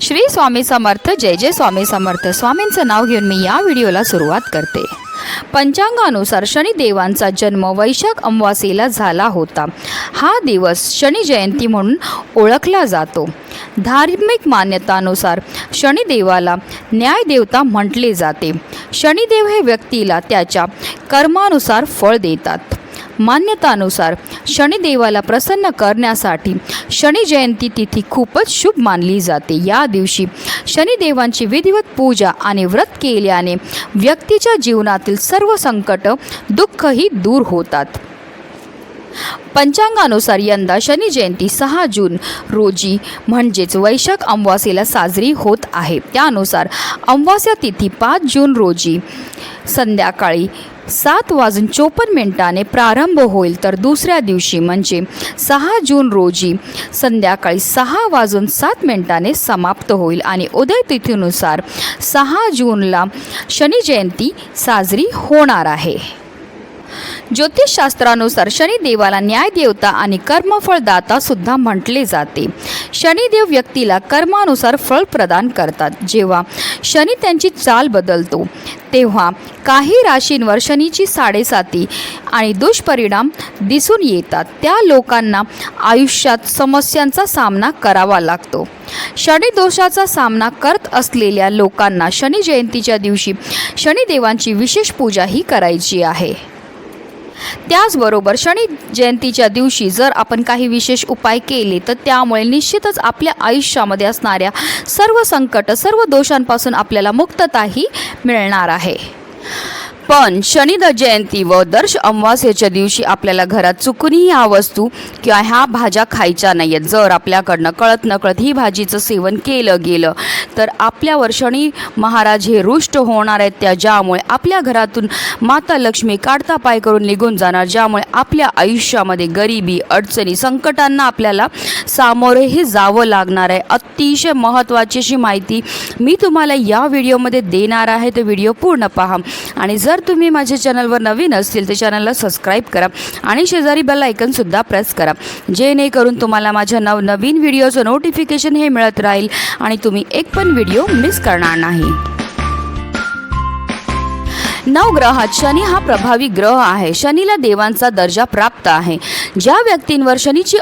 श्री स्वामी समर्थ जय जय स्वामी समर्थ. स्वामींचं नाव घेऊन मी या व्हिडिओला सुरुवात करते. पंचांगानुसार शनिदेवांचा जन्म वैशाख अमावास्येला झाला होता. हा दिवस शनी जयंती म्हणून ओळखला जातो. धार्मिक मान्यतानुसार शनिदेवाला न्यायदेवता म्हटले जाते. शनिदेव हे व्यक्तीला त्याच्या कर्मानुसार फळ देतात. मान्यतानुसार शनिदेवाला प्रसन्न करण्यासाठी शनी जयंती तिथी खूपच शुभ मानली जाते. या दिवशी शनिदेवांची विधिवत पूजा आणि व्रत केल्याने व्यक्तीच्या जीवनातील सर्व संकट दुःखही दूर होतात. पंचांगानुसार यंदा शनी जयंती सहा जून रोजी म्हणजेच वैशाख अमावास्येला साजरी होत आहे. त्यानुसार अमावास्या तिथी पाच जून रोजी संध्याकाळी सात वाजून चोपन्न मिनिटाने प्रारंभ होईल. तर दुसऱ्या दिवशी म्हणजे सहा जून रोजी संध्याकाळी सहा वाजून सात मिनिटाने समाप्त होईल आणि उदय तिथीनुसार सहा जूनला शनी जयंती साजरी होणार आहे. ज्योतिषशास्त्रानुसार शनिदेवाला न्यायदेवता आणि कर्मफळदाता सुद्धा म्हटले जाते. शनिदेव व्यक्तीला कर्मानुसार फळ प्रदान करतात. जेव्हा शनी त्यांची चाल बदलतो तेव्हा काही राशींवर शनीची साडेसाती आणि दुष्परिणाम दिसून येतात. त्या लोकांना आयुष्यात समस्यांचा सामना करावा लागतो. शनिदोषाचा सामना करत असलेल्या लोकांना शनी जयंतीच्या दिवशी शनिदेवांची विशेष पूजाही करायची आहे. त्याचबरोबर शनी जयंतीच्या दिवशी जर आपण काही विशेष उपाय केले तर त्यामुळे निश्चितच आपल्या आयुष्यामध्ये असणाऱ्या सर्व संकट सर्व दोषांपासून आपल्याला मुक्तताही मिळणार आहे. पण शनिद जयंती व दर्श अमावास्येच्या दिवशी आपल्याला घरात चुकूनही ह्या वस्तू किंवा ह्या भाज्या खायच्या नाही आहेत जर आपल्याकडनं कळत नकळत ही भाजीचं सेवन केलं गेलं तर आपल्यावर शनी महाराज हे रुष्ट होणार आहेत त्या ज्यामुळे आपल्या घरातून माता लक्ष्मी काढता पाय करून निघून जाणार ज्यामुळे आपल्या आयुष्यामध्ये गरिबी अडचणी संकटांना आपल्याला सामोरेही जावं लागणार आहे. अतिशय महत्त्वाची अशी माहिती मी तुम्हाला या व्हिडिओमध्ये देणार आहे. तो व्हिडिओ पूर्ण पहा. आणि जर जर तुम्ही माझ्या चॅनलवर नवीन असतील तर चॅनलला सबस्क्राईब करा आणि शेजारी बेल आयकनसुद्धा प्रेस करा. जेणेकरून तुम्हाला माझ्या नवनवीन व्हिडिओचं नोटिफिकेशन हे मिळत राहील आणि तुम्ही एक पण व्हिडिओ मिस करणार नाही. नवग्रहात शनी हा प्रभावी ग्रह आहे. शनीला देवांचा दर्जा प्राप्त आहे. ज्या व्यक्तींवर शनीची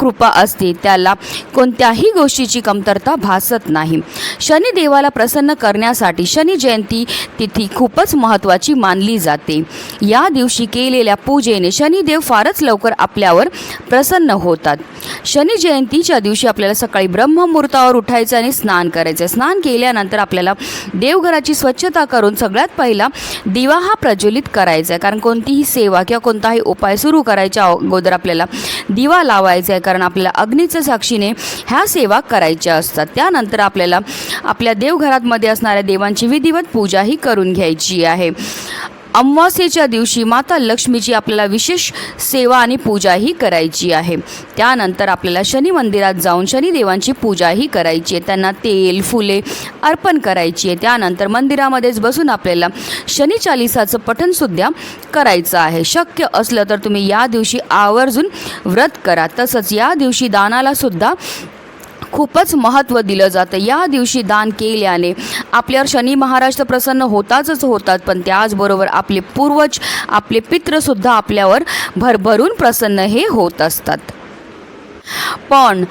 कृपा असते. त्याला कोणत्याही गोष्टीची कमतरता भासत नाही. शनिदेवाला प्रसन्न करण्यासाठी शनी जयंती तिथी खूपच महत्त्वाची मानली जाते. या दिवशी केलेल्या पूजेने शनिदेव फारच लवकर आपल्यावर प्रसन्न होतात. शनी जयंतीच्या दिवशी आपल्याला सकाळी ब्रह्ममुहूर्तावर उठायचं आणि स्नान करायचं. स्नान केल्यानंतर आपल्याला देवघराची स्वच्छता करून सगळ्यात पहिला दिवा हा प्रज्वलित करायचा आहे. कारण कोणतीही सेवा किंवा कोणताही उपाय सुरू करायच्या अगोदर आपल्याला दिवा लावायचा आहे. कारण आपल्याला अग्नीच्या साक्षीने ह्या सेवा करायच्या असतात. त्यानंतर आपल्याला आपल्या देवघरातमध्ये असणाऱ्या देवांची विधिवत पूजाही करून घ्यायची आहे. अमावास्येच्या दिवशी माता लक्ष्मीची आपल्याला विशेष सेवा आणि पूजाही करायची आहे. त्यानंतर आपल्याला शनी मंदिरात जाऊन शनिदेवांची पूजाही करायची आहे. त्यांना तेल फुले अर्पण करायची आहे. त्यानंतर मंदिरामध्येच बसून आपल्याला शनी चालिसाचं पठणसुद्धा करायचं आहे. शक्य असलं तर तुम्ही या दिवशी आवर्जून व्रत करा. तसंच या दिवशी दानालासुद्धा खूपच महत्त्व दिलं जातं. या दिवशी दान केल्याने आपल्यावर शनी महाराज तर प्रसन्न होताच होतात पण त्याचबरोबर आपले पूर्वज आपले पित्रसुद्धा आपल्यावर भरभरून प्रसन्न हे होत असतात. पण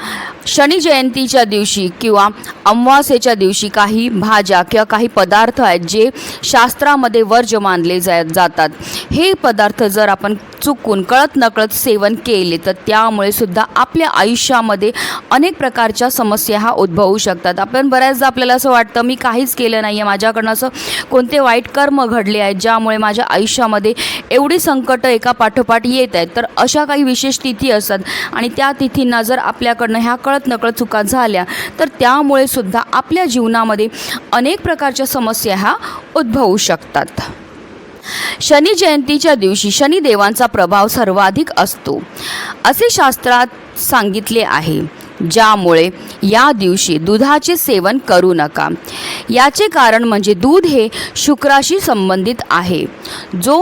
शनी जयंतीच्या दिवशी किंवा अमावास्येच्या दिवशी काही भाज्या किंवा काही पदार्थ आहेत जे शास्त्रामध्ये वर्ज मानले जा जातात. हे पदार्थ जर आपण चुकून कळत नकळत सेवन केले तर त्यामुळे सुद्धा आपल्या आयुष्यामध्ये अनेक प्रकारच्या समस्या हा उद्भवू शकतात. आपण बऱ्याचदा आपल्याला असं वाटतं मी काहीच केलं नाही आहे माझ्याकडनं असं कोणते वाईट कर्म घडले आहेत ज्यामुळे माझ्या आयुष्यामध्ये एवढी संकटं एका पाठोपाठ येत आहेत. तर अशा काही विशेष तिथी असतात आणि त्या तिथींना जर आपल्याकडनं ह्या कळत नकळत चुका झाल्या तर त्यामुळे सुद्धा आपल्या जीवनामध्ये अनेक प्रकारच्या समस्या ह्या उद्भवू शकतात. शनी जयंतीच्या दिवशी शनिदेवांचा प्रभाव सर्वाधिक असतो असे शास्त्रात सांगितले आहे. ज्यामुळे या दिवशी दुधाचे सेवन करू नका. याचे कारण म्हणजे दूध हे शुक्राशी संबंधित आहे जो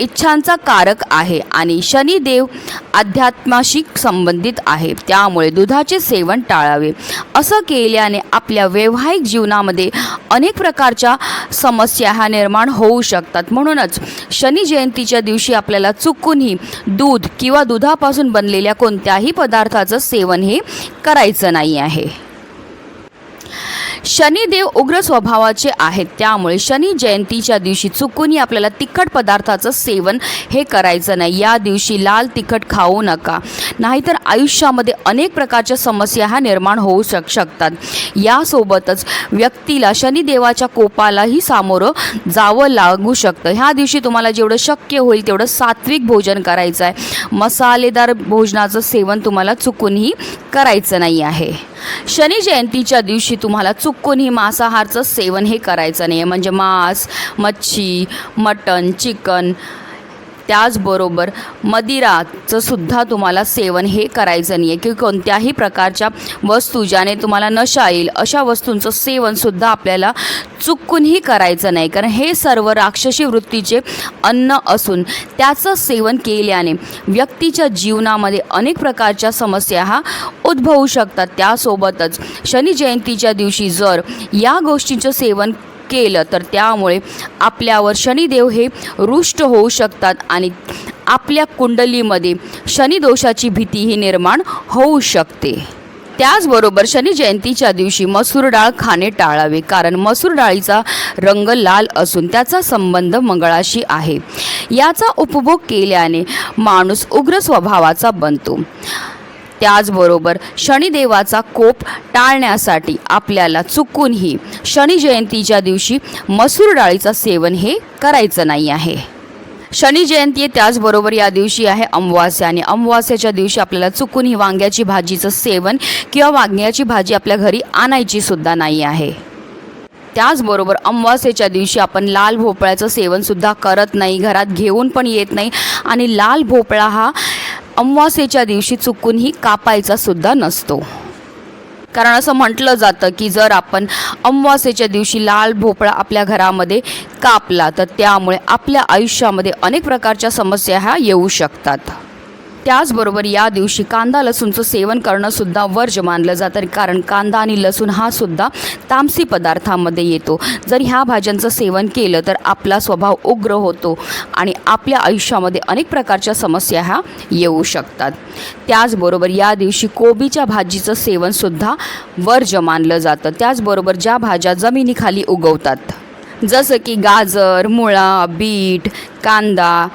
इच्छांचा कारक आहे आणि शनिदेव अध्यात्माशी संबंधित आहे. त्यामुळे दुधाचे सेवन टाळावे. असं केल्याने आपल्या वैवाहिक जीवनामध्ये अनेक प्रकारच्या समस्या ह्या निर्माण होऊ शकतात. म्हणूनच शनी जयंतीच्या दिवशी आपल्याला चुकूनही दूध किंवा दुधापासून बनलेल्या कोणत्याही पदार्थाचं सेवन हे करायचं नाही आहे. शनिदेव उग्र स्वभावाचे आहेत. त्यामुळे शनी जयंतीच्या दिवशी चुकूनही आपल्याला तिखट पदार्थाचं सेवन हे करायचं नाही. या दिवशी लाल तिखट खाऊ नका. नाहीतर आयुष्यामध्ये अनेक प्रकारच्या समस्या ह्या निर्माण होऊ शक शकतात. यासोबतच व्यक्तीला शनिदेवाच्या कोपालाही सामोरं जावं लागू शकतं. ह्या दिवशी तुम्हाला जेवढं शक्य होईल तेवढं सात्विक भोजन करायचं आहे मसालेदार भोजनाचं सेवन तुम्हाला चुकूनही करायचं नाही आहे. शनी जयंतीच्या दिवशी तुम्हाला चुकूनही मांसाहारचं सेवन हे करायचं नाही आहे म्हणजे मांस मच्छी मटण चिकन त्याचबरोबर मदिराचं सुद्धा तुम्हाला सेवन हे करायचं नाही आहे की कोणत्याही प्रकारच्या वस्तू ज्याने तुम्हाला नशा येईल अशा वस्तूंचं सेवनसुद्धा आपल्याला चुकूनही करायचं नाही. कारण हे सर्व राक्षसी वृत्तीचे अन्न असून त्याचं सेवन केल्याने व्यक्तीच्या जीवनामध्ये अनेक प्रकारच्या समस्या हा उद्भवू शकतात. त्यासोबतच शनी जयंतीच्या दिवशी जर या गोष्टींचं सेवन केलं तर त्यामुळे आपल्यावर शनिदेव हे रुष्ट होऊ शकतात आणि आपल्या कुंडलीमध्ये शनिदोषाची भीतीही निर्माण होऊ शकते. त्याचबरोबर शनी जयंतीच्या दिवशी मसूर डाळ खाणे टाळावे कारण मसूर डाळीचा रंग लाल असून त्याचा संबंध मंगळाशी आहे. याचा उपभोग केल्याने माणूस उग्र स्वभावाचा बनतो. त्याचबरोबर शनिदेवाचा कोप टाळण्यासाठी आपल्याला चुकूनही शनी जयंतीच्या दिवशी मसूर डाळीचं सेवन हे करायचं नाही आहे. शनी जयंती आहे त्याचबरोबर या दिवशी आहे अमावास्या आणि अमावास्याच्या दिवशी आपल्याला चुकूनही वांग्याची भाजीचं सेवन किंवा वांग्याची भाजी आपल्या घरी आणायची सुद्धा नाही आहे. त्याचबरोबर अमावास्येच्या दिवशी आपण लाल भोपळ्याचं सेवनसुद्धा करत नाही घरात घेऊन पण येत नाही आणि लाल भोपळा हा अमावास्येच्या दिवशी चुकूनही कापायचा सुद्धा नसतो. कारण असं म्हटलं जातं की जर आपण अमावास्येच्या दिवशी लाल भोपळा आपल्या घरामध्ये कापला तर त्यामुळे आपल्या आयुष्यामध्ये अनेक प्रकारच्या समस्या ह्या येऊ शकतात. त्याचबरोबर या दिवशी कांदा लसूणचं सेवन करणं सुद्धा वर्ज मानलं जातं. कारण कांदा आणि लसूण हा सुद्धा तामसी पदार्थामध्ये येतो. जर ह्या भाज्यांचं सेवन केलं तर आपला स्वभाव उग्र होतो आणि आपल्या आयुष्यामध्ये अनेक प्रकारच्या समस्या ह्या येऊ शकतात. त्याचबरोबर या दिवशी कोबीच्या भाजीचं सेवनसुद्धा वर्ज मानलं जातं. त्याचबरोबर ज्या भाज्या जमिनीखाली उगवतात जसं की गाजर मुळा बीट कांदा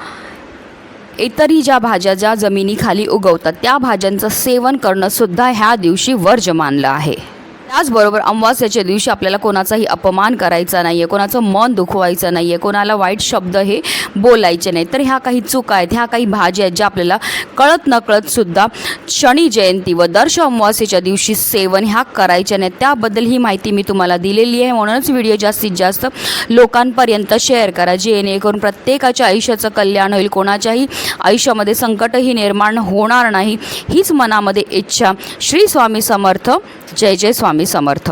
इतरही ज्या भाज्या ज्या जमिनीखाली उगवतात त्या भाज्यांचं सेवन करणंसुद्धा ह्या दिवशी वर्ज मानलं आहे. त्याचबरोबर अमावास्याच्या दिवशी आपल्याला कोणाचाही अपमान करायचा नाही आहे कोणाचं मन दुखवायचं नाही आहे कोणाला वाईट शब्द हे बोलायचे नाही तर ह्या काही चुका आहेत ह्या काही भाज्या आहेत ज्या आपल्याला कळत नकळत सुद्धा शनी जयंती व दर्श अमावास्येच्या दिवशी सेवन ह्या करायच्या नाहीत. त्याबद्दल ही माहिती मी तुम्हाला दिलेली आहे. म्हणूनच व्हिडिओ जास्तीत जास्त लोकांपर्यंत शेअर करा जेणेकरून प्रत्येकाच्या आयुष्याचं कल्याण होईल. कोणाच्याही आयुष्यामध्ये संकटही निर्माण होणार नाही. हीच मनामध्ये इच्छा. श्री स्वामी समर्थ. जय जय स्वामी समर्थ.